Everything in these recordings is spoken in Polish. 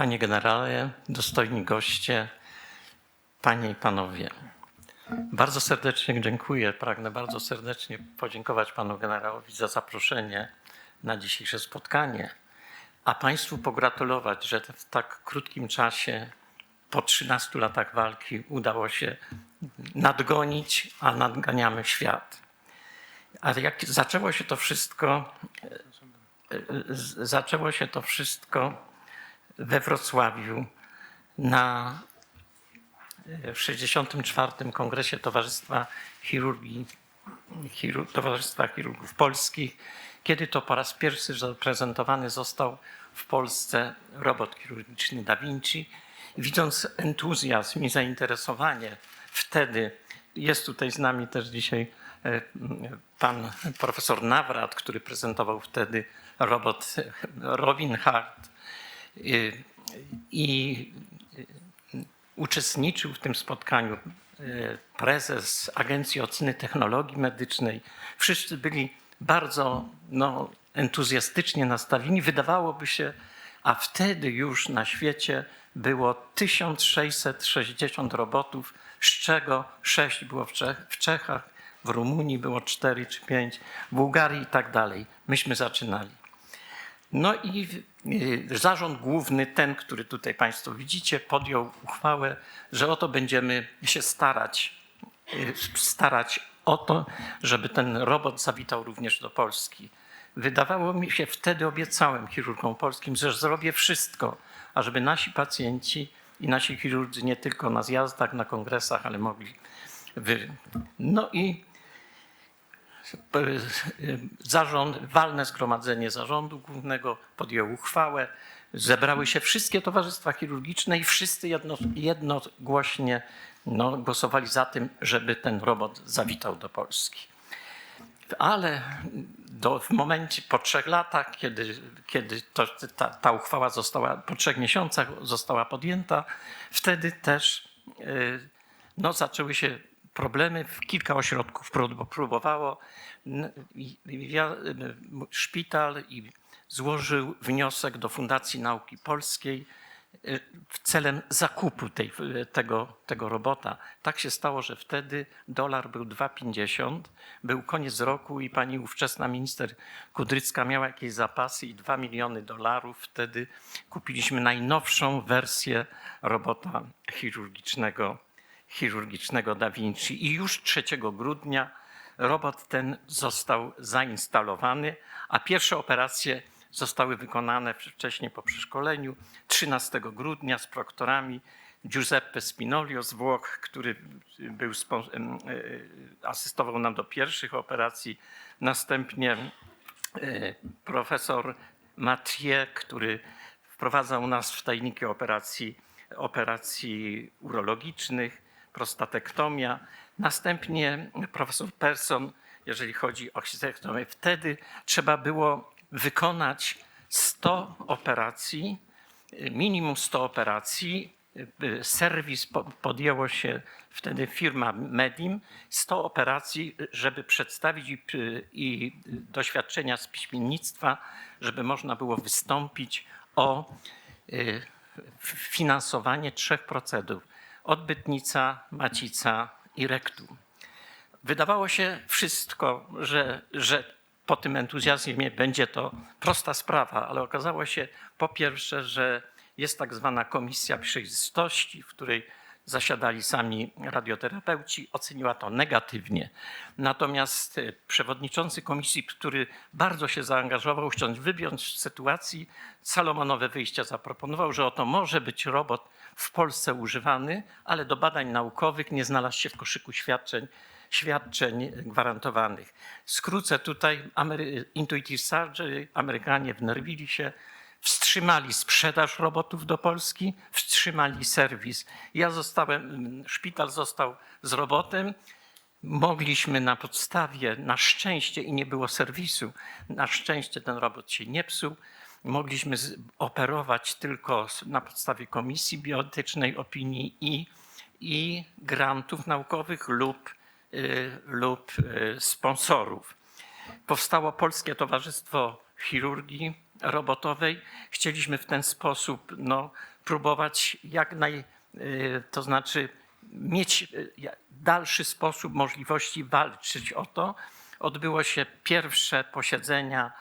Panie generale, dostojni goście, panie i panowie. Bardzo serdecznie dziękuję. Pragnę bardzo serdecznie podziękować panu generałowi za zaproszenie na dzisiejsze spotkanie, a państwu pogratulować, że w tak krótkim czasie, po 13 latach walki, udało się nadgonić, a nadganiamy świat. A jak zaczęło się to wszystko, z- zaczęło się to wszystko we Wrocławiu na w 64. Kongresie Towarzystwa Chirurgii, Chiru, Towarzystwa Chirurgów Polskich, kiedy to po raz pierwszy zaprezentowany został w Polsce robot chirurgiczny Da Vinci. Widząc entuzjazm i zainteresowanie wtedy, jest tutaj z nami też dzisiaj e, pan profesor Nawrat, który prezentował wtedy robot Robin Hart i uczestniczył w tym spotkaniu e, prezes Agencji Oceny Technologii Medycznej. Wszyscy byli bardzo no, entuzjastycznie nastawieni. Wydawałoby się, a wtedy już na świecie było 1660 robotów, z czego 6 było w, w Czechach, w Rumunii było 4 czy 5, w Bułgarii i tak dalej. Myśmy zaczynali. No i y, zarząd główny, ten, który tutaj Państwo widzicie, podjął uchwałę, że oto będziemy się starać, y, starać o to, żeby ten robot zawitał również do Polski. Wydawało mi się, wtedy obiecałem chirurgom polskim, że zrobię wszystko, ażeby nasi pacjenci i nasi chirurdzy nie tylko na zjazdach, na kongresach, ale mogli. Wy... No i zarząd, walne zgromadzenie zarządu głównego podjęło uchwałę, zebrały się wszystkie towarzystwa chirurgiczne i wszyscy jedno, jednogłośnie no, głosowali za tym, żeby ten robot zawitał do Polski. Ale do, w momencie, po trzech latach, kiedy, kiedy to, ta, ta uchwała została, po trzech miesiącach została podjęta, wtedy też y, no, zaczęły się problemy. Kilka ośrodków prób- próbowało. Szpital i złożył wniosek do Fundacji Nauki Polskiej y, w celem zakupu tej, tego, tego robota. Tak się stało, że wtedy dolar był 2,50, był koniec roku i pani ówczesna minister Kudrycka miała jakieś zapasy i 2 miliony dolarów. Wtedy kupiliśmy najnowszą wersję robota chirurgicznego chirurgicznego Da Vinci. I już 3 grudnia robot ten został zainstalowany, a pierwsze operacje zostały wykonane wcześniej po przeszkoleniu 13 grudnia z proktorami Giuseppe Spinolio z Włoch, który był, e, asystował nam do pierwszych operacji. Następnie e, profesor Mathieu, który wprowadzał nas w tajniki operacji, operacji urologicznych, prostatektomia. Następnie profesor Persson, jeżeli chodzi o hysterektomię. Wtedy trzeba było wykonać 100 operacji, minimum 100 operacji. Serwis po- podjęło się wtedy firma Medim 100 operacji, żeby przedstawić i, i doświadczenia z piśmiennictwa, żeby można było wystąpić o y, finansowanie trzech procedur. Odbytnica, macica i rektum. Wydawało się wszystko, że, że po tym entuzjazmie będzie to prosta sprawa, ale okazało się po pierwsze, że jest tak zwana komisja przejrzystości, w której zasiadali sami radioterapeuci, oceniła to negatywnie. Natomiast e, przewodniczący komisji, który bardzo się zaangażował, chciał wyjąć z sytuacji, Salomonowe wyjścia zaproponował, że oto może być robot w Polsce używany, ale do badań naukowych nie znalazł się w koszyku świadczeń, świadczeń gwarantowanych. Skrócę tutaj Amery- Intuitive Surgery, Amerykanie wnerwili się, wstrzymali sprzedaż robotów do Polski, wstrzymali serwis. Ja zostałem, szpital został z robotem, mogliśmy na podstawie, na szczęście i nie było serwisu, na szczęście ten robot się nie psuł, mogliśmy operować tylko na podstawie komisji bioetycznej opinii i, i grantów naukowych lub, y, lub y, sponsorów. Powstało Polskie Towarzystwo Chirurgii robotowej. Chcieliśmy w ten sposób no, próbować jak naj, y, to znaczy mieć dalszy sposób możliwości walczyć o to. Odbyło się pierwsze posiedzenia,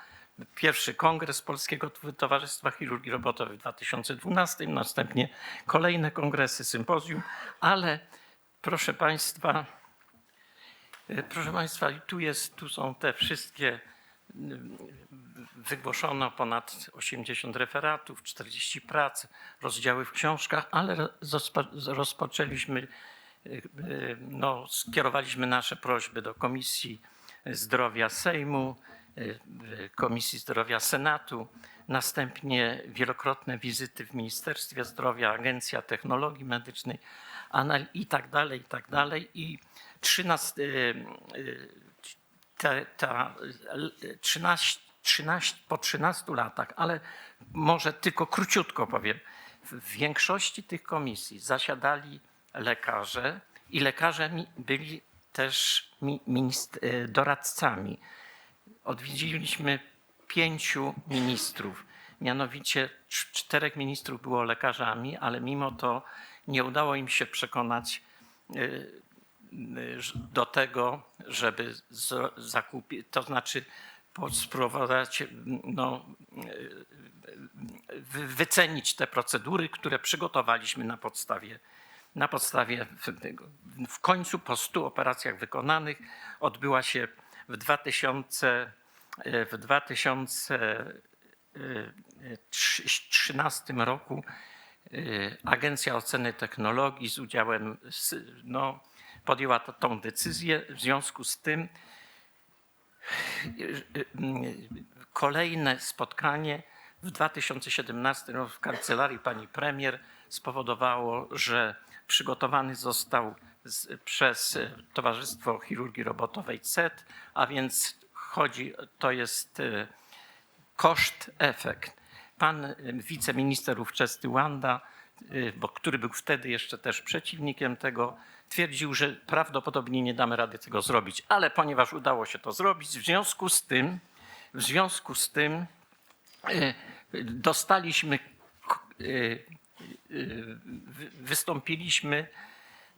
pierwszy kongres Polskiego Towarzystwa Chirurgii Robotowej w 2012, następnie kolejne kongresy, sympozjum, ale proszę Państwa, y, proszę Państwa, tu, jest, tu są te wszystkie wygłoszono ponad 80 referatów, 40 prac, rozdziały w książkach, ale rozpo- rozpoczęliśmy, y, y, no, skierowaliśmy nasze prośby do Komisji Zdrowia Sejmu, Komisji Zdrowia Senatu, następnie wielokrotne wizyty w Ministerstwie Zdrowia, Agencja Technologii Medycznej i tak dalej, i tak dalej. I 13, y, y, ta l- 13, 13, po 13 latach, ale może tylko króciutko powiem, w większości tych komisji zasiadali lekarze i lekarze byli też doradcami. Odwiedziliśmy pięciu ministrów, mianowicie cz- czterech ministrów było lekarzami, ale mimo to nie udało im się przekonać y, do tego, żeby zakupić, to znaczy po- spróbować no, wy- wycenić te procedury, które przygotowaliśmy na podstawie, na podstawie w końcu po 100 operacjach wykonanych odbyła się w 2000, w 2013 roku y, Agencja Oceny Technologii z udziałem, no, podjęła to, tą decyzję. W związku z tym kolejne spotkanie w 2017 roku w kancelarii pani premier spowodowało, że przygotowany został z, przez Towarzystwo Chirurgii Robotowej CET, a więc chodzi, to jest y, koszt-efekt. Pan y, wiceminister ówczesny Wanda, y, bo który był wtedy jeszcze też przeciwnikiem tego, twierdził, że prawdopodobnie nie damy rady tego zrobić, ale ponieważ udało się to zrobić, w związku z tym, w związku z tym dostaliśmy, wystąpiliśmy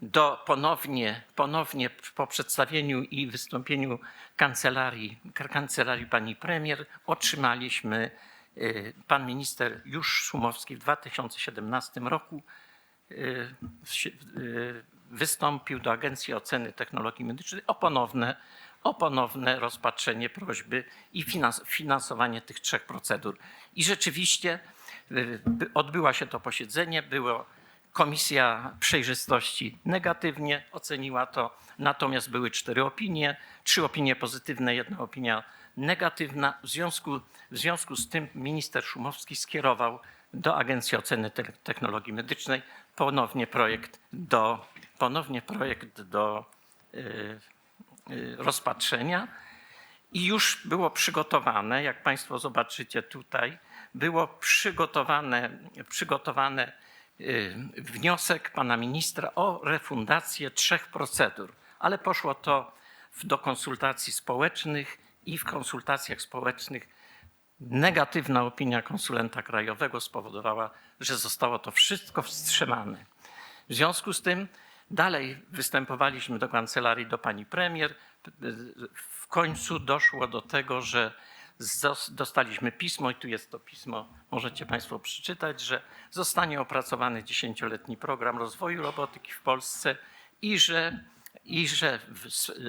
do ponownie, ponownie po przedstawieniu i wystąpieniu kancelarii, kancelarii pani premier otrzymaliśmy, y, pan minister już Szumowski w 2017 roku y, y, wystąpił do Agencji Oceny Technologii Medycznych o ponowne, o ponowne rozpatrzenie prośby i finans, finansowanie tych trzech procedur. I rzeczywiście by- odbyła się to posiedzenie, było Komisja Przejrzystości negatywnie oceniła to, natomiast były cztery opinie, trzy opinie pozytywne, jedna opinia negatywna. W związku, w związku z tym minister Szumowski skierował do Agencji Oceny Te- Technologii Medycznej ponownie projekt do, ponownie projekt do y, y, rozpatrzenia. I już było przygotowane, jak Państwo zobaczycie tutaj, było przygotowane, przygotowane wniosek pana ministra o refundację trzech procedur, ale poszło to w- do konsultacji społecznych i w konsultacjach społecznych negatywna opinia konsulenta krajowego spowodowała, że zostało to wszystko wstrzymane. W związku z tym dalej występowaliśmy do kancelarii do pani premier. W końcu doszło do tego, że dostaliśmy pismo, i tu jest to pismo, możecie Państwo przeczytać, że zostanie opracowany dziesięcioletni program rozwoju robotyki w Polsce i że, i że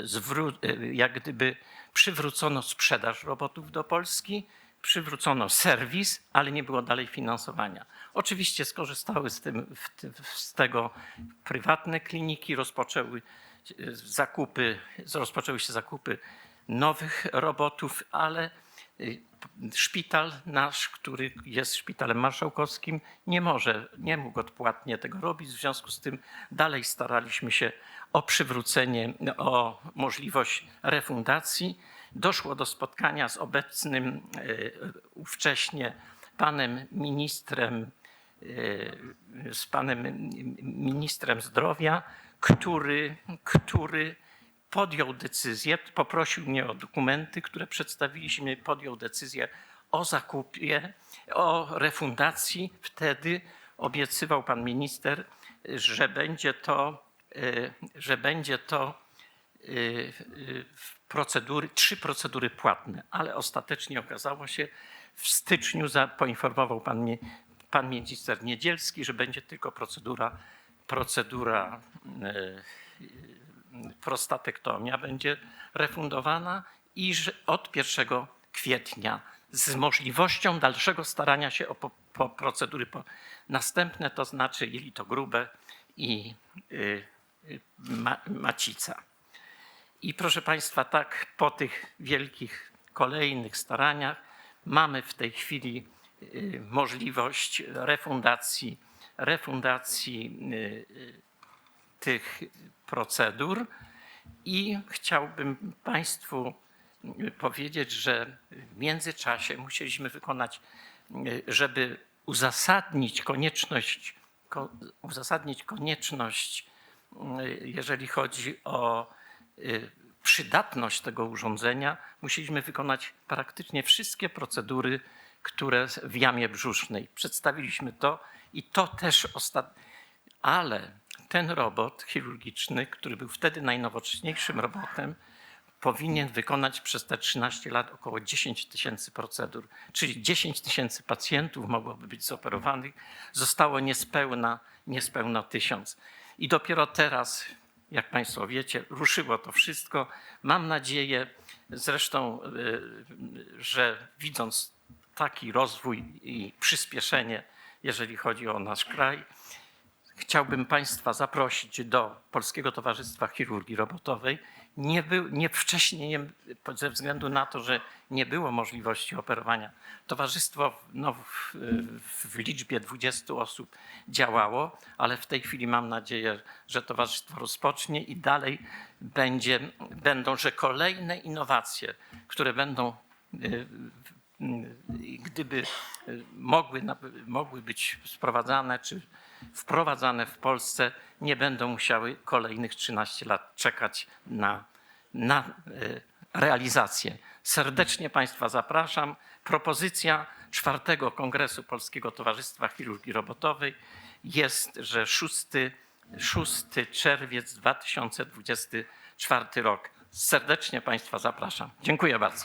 zwró- jak gdyby przywrócono sprzedaż robotów do Polski, przywrócono serwis, ale nie było dalej finansowania. Oczywiście skorzystały z, tym, z tego prywatne kliniki, rozpoczęły e, zakupy, rozpoczęły się zakupy nowych robotów, ale szpital nasz, który jest szpitalem marszałkowskim, nie może, nie mógł odpłatnie tego robić. W związku z tym dalej staraliśmy się o przywrócenie, o możliwość refundacji. Doszło do spotkania z obecnym y, ówcześnie panem ministrem, y, z panem ministrem zdrowia, który, który podjął decyzję, poprosił mnie o dokumenty, które przedstawiliśmy, podjął decyzję o zakupie, o refundacji. Wtedy obiecywał pan minister, że będzie to, y, że będzie to w procedury, trzy procedury płatne, ale ostatecznie okazało się, w styczniu poinformował pan, pan minister Niedzielski, że będzie tylko procedura, procedura y, prostatektomia będzie refundowana i od 1 kwietnia z możliwością dalszego starania się o po, po procedury po, następne, to znaczy jelito grube i y, y, ma, macica. I proszę Państwa, tak po tych wielkich kolejnych staraniach mamy w tej chwili y, możliwość refundacji, refundacji y, y, tych procedur i chciałbym Państwu powiedzieć, że w międzyczasie musieliśmy wykonać, żeby uzasadnić konieczność, ko, uzasadnić konieczność, jeżeli chodzi o y, przydatność tego urządzenia, musieliśmy wykonać praktycznie wszystkie procedury, które w jamie brzusznej. Przedstawiliśmy to i to też ostatnio. Ale ten robot chirurgiczny, który był wtedy najnowocześniejszym robotem, powinien wykonać przez te 13 lat około 10 tysięcy procedur, czyli 10 tysięcy pacjentów mogłoby być zoperowanych, zostało niespełna, niespełna tysiąc. I dopiero teraz, jak Państwo wiecie, ruszyło to wszystko. Mam nadzieję zresztą, y, że widząc taki rozwój i przyspieszenie, jeżeli chodzi o nasz kraj, chciałbym Państwa zaprosić do Polskiego Towarzystwa Chirurgii Robotowej. Nie, był, nie wcześniej, nie, ze względu na to, że nie było możliwości operowania. Towarzystwo no, w, w liczbie 20 osób działało, ale w tej chwili mam nadzieję, że towarzystwo rozpocznie i dalej będzie, będą, że kolejne innowacje, które będą y, y, gdyby y, mogły, na- mogły być sprowadzane czy wprowadzane w Polsce, nie będą musiały kolejnych 13 lat czekać na, na y, realizację. Serdecznie Państwa zapraszam. Propozycja czwartego Kongresu Polskiego Towarzystwa Chirurgii Robotowej jest, że 6, 6 czerwiec 2024 rok. Serdecznie Państwa zapraszam. Dziękuję bardzo.